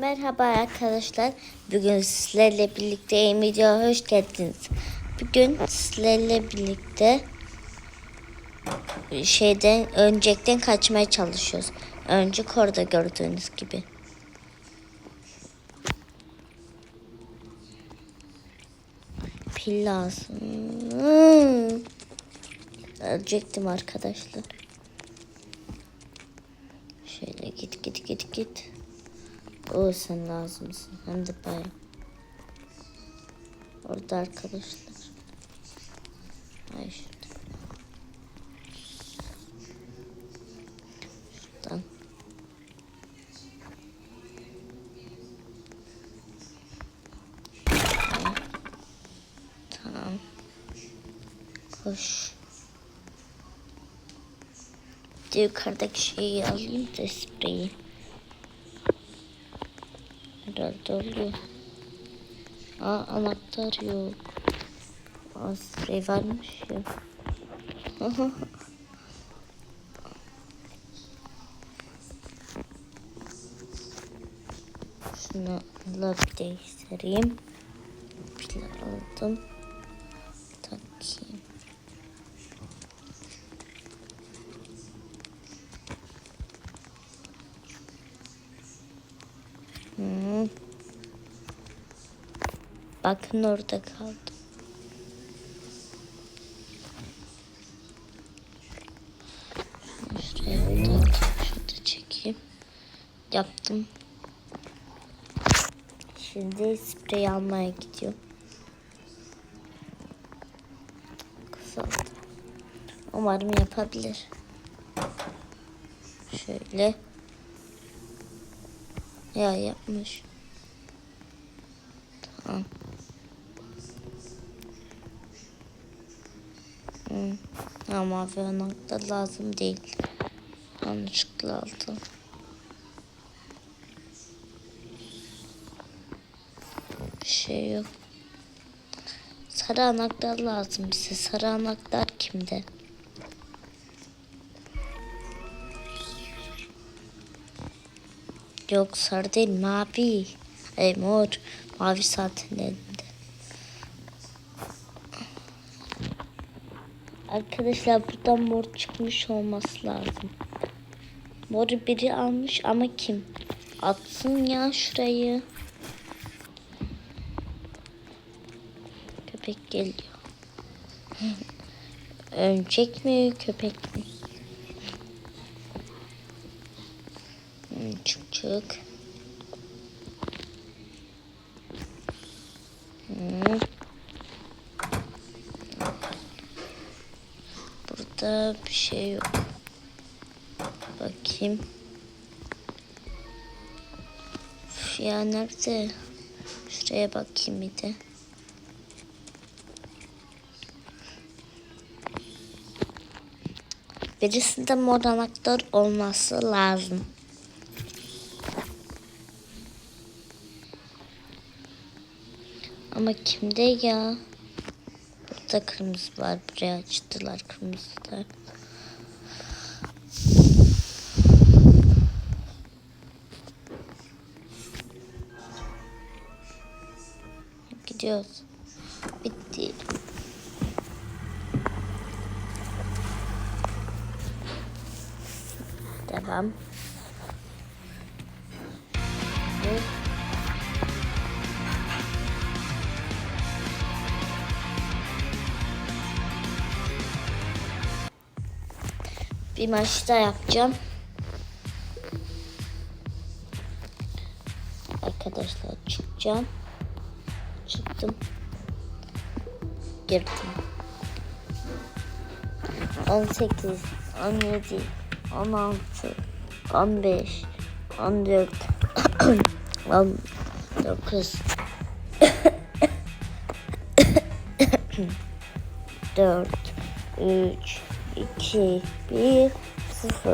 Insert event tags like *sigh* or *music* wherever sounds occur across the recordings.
Merhaba arkadaşlar. Bugün sizlerle birlikte yeni videoya hoş geldiniz. Bugün sizlerle birlikte şeyden öncekten kaçmaya çalışıyoruz. Öncük orada gördüğünüz gibi. Pil lazım. Hmm. Ölecektim arkadaşlar. Şöyle git git git git. O sen lazımsın. Hem de baya. Orada arkadaşlar. Ay şurada. Şuradan. Tamam. Koş. Yukarıdaki şeyi alayım da spreyi. Herhalde oluyor. Aa anahtar yok. Aa sprey varmış ya. *laughs* Şunu alıp değiştireyim. Pil aldım. Hmm. Bakın orada kaldı. Şuraya da şurada çekeyim. Yaptım. Şimdi sprey almaya gidiyorum. Kısaldı. Umarım yapabilir. Şöyle. Ya yapmış. Tamam. Hmm. Ha, mavi anahtar lazım değil. Yanlışlıkla aldım. Bir şey yok. Sarı anahtar lazım bize. Sarı anahtar kimde? Yok sarı değil mavi. Ay mor. Mavi zaten elinde. Arkadaşlar buradan mor çıkmış olması lazım. Moru biri almış ama kim? Atsın ya şurayı. Köpek geliyor. *laughs* Ölecek mi köpek mi? Hmm, Çık. Burada bir şey yok. Bakayım. Üf ya nerede? Şuraya bakayım bir de. Birisinde mor anahtar olması lazım. Ama kimde ya? Burada kırmızı var. Buraya açtılar kırmızı da. Gidiyoruz. Bitti. Devam. Bir maç daha yapacağım. Arkadaşlar çıkacağım. Çıktım. Girdim. 18, 17, 16, 15, 14, 19, 4, 3, 2, 1, 0.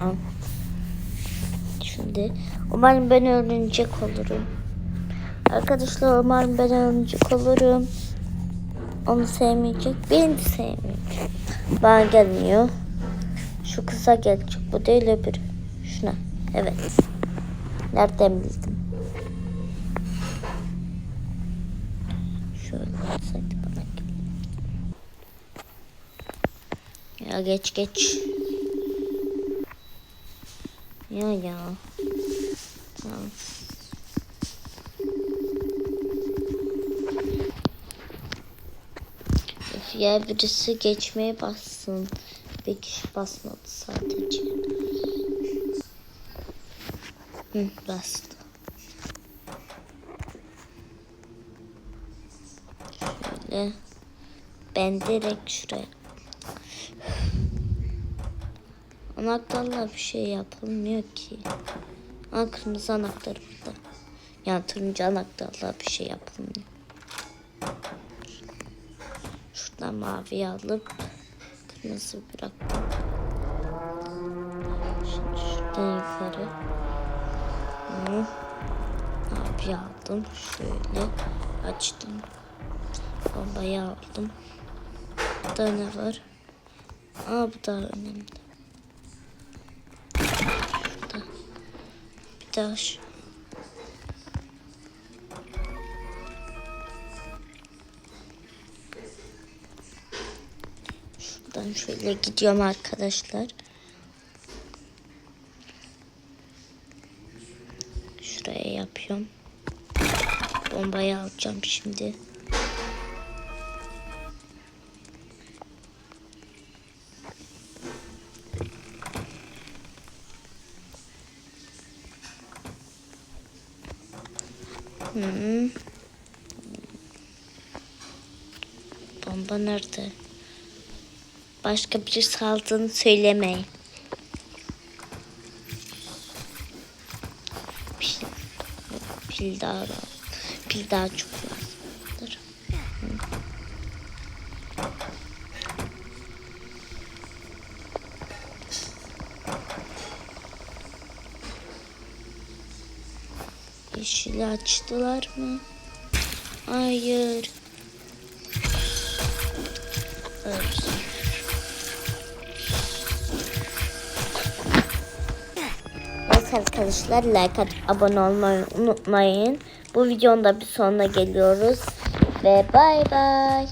Al. Şimdi umarım ben öğrenecek olurum. Arkadaşlar umarım ben öğrenecek olurum. Onu sevmeyecek, beni de sevmeyecek. Bana gelmiyor. Şu kısa gelecek. Bu değil öbürü. Şuna. Evet. Nereden bildim? Şöyle gel- Ya geç geç. Ya ya. Tamam. Ya birisi geçmeye bassın. Bir kişi basmadı sadece. Hı, bastı. Şöyle. Ben direkt şuraya. Anahtarla bir şey yapılmıyor ki. Aa, kırmızı anahtar burada. Yani turuncu anahtarla bir şey yapılmıyor. Şuradan mavi alıp kırmızı bırak. Şimdi şuradan yukarı. Hı. Mavi aldım. Şöyle açtım. Bombayı aldım. Burada ne var? Aa bu da önemli. Şurada. Bir daha şu. Şuradan şöyle gidiyorum arkadaşlar. Şuraya yapıyorum. Bombayı alacağım şimdi. Hmm. Bomba nerede? Başka biri saldığını söylemeyin. Pil, pil daha lazım. Pil daha çok lazımdır. Hı. Yeşili açtılar mı? Hayır. Evet. Evet arkadaşlar like atıp abone olmayı unutmayın. Bu videonun da bir sonuna geliyoruz. Ve bay bay.